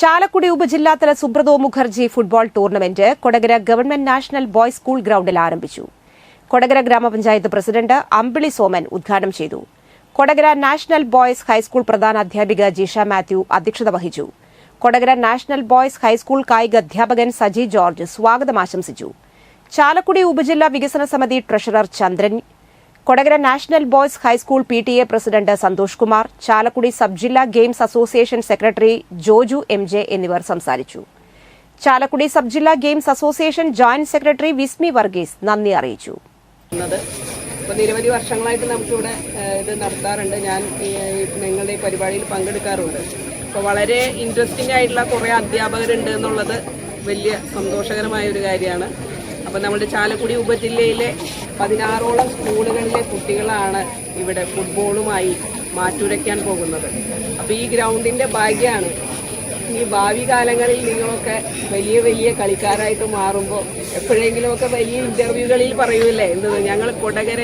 Chalakudy ഉപജില്ലാതല Subroto Mukherjee football tournament Kodakara government national boys school ഗ്രൌണ്ടിൽ ആരംഭിച്ചു. കൊടകര ഗ്രാമപഞ്ചായത്ത് പ്രസിഡന്റ് അമ്പിളി സോമൻ ഉദ്ഘാടനം ചെയ്തു. കൊടകര നാഷണൽ ബോയ്സ് ഹൈസ്കൂൾ പ്രധാന അധ്യാപിക ജിഷ മാത്യു അധ്യക്ഷത വഹിച്ചു. കൊടകര നാഷണൽ ബോയ്സ് ഹൈസ്കൂൾ കായിക അധ്യാപകൻ സജി ജോർജ് സ്വാഗതം ആശംസിച്ചു. ചാലക്കുടി ഉപജില്ലാ വികസന സമിതി treasurer Chandran Kodakara national boys high school P T A president Santhosh Kumar Chalakudy sub ജില്ലാ games association secretary Joju M J എന്നിവർ സംസാരിച്ചു. ചാലക്കുടി സബ് ജില്ലാ games association joint secretary Vismi Varghese നന്ദി അറിയിച്ചു. നിരവധി വർഷങ്ങളായിട്ട് നമുക്കിവിടെ ഇത് നടത്താറുണ്ട്. ഞാൻ നിങ്ങളുടെ ഈ പരിപാടിയിൽ പങ്കെടുക്കാറുണ്ട്. അപ്പോൾ വളരെ ഇൻട്രസ്റ്റിംഗ് ആയിട്ടുള്ള കുറേ അധ്യാപകരുണ്ട് എന്നുള്ളത് വലിയ സന്തോഷകരമായ ഒരു കാര്യമാണ്. അപ്പോൾ നമ്മുടെ ചാലക്കുടി ഉപജില്ലയിലെ പതിനാറോളം സ്കൂളുകളിലെ കുട്ടികളാണ് ഇവിടെ ഫുട്ബോളുമായി മാറ്റുരയ്ക്കാൻ പോകുന്നത്. അപ്പോൾ ഈ ഗ്രൗണ്ടിന്റെ ഭാഗ്യമാണ് ഈ ഭാവി കാലങ്ങളിൽ നിങ്ങളൊക്കെ വലിയ വലിയ കളിക്കാരായിട്ട് മാറുമ്പോൾ എപ്പോഴെങ്കിലുമൊക്കെ വലിയ ഇന്റർവ്യൂകളിൽ പറയൂലേ എന്ത് ഞങ്ങൾ കൊടകര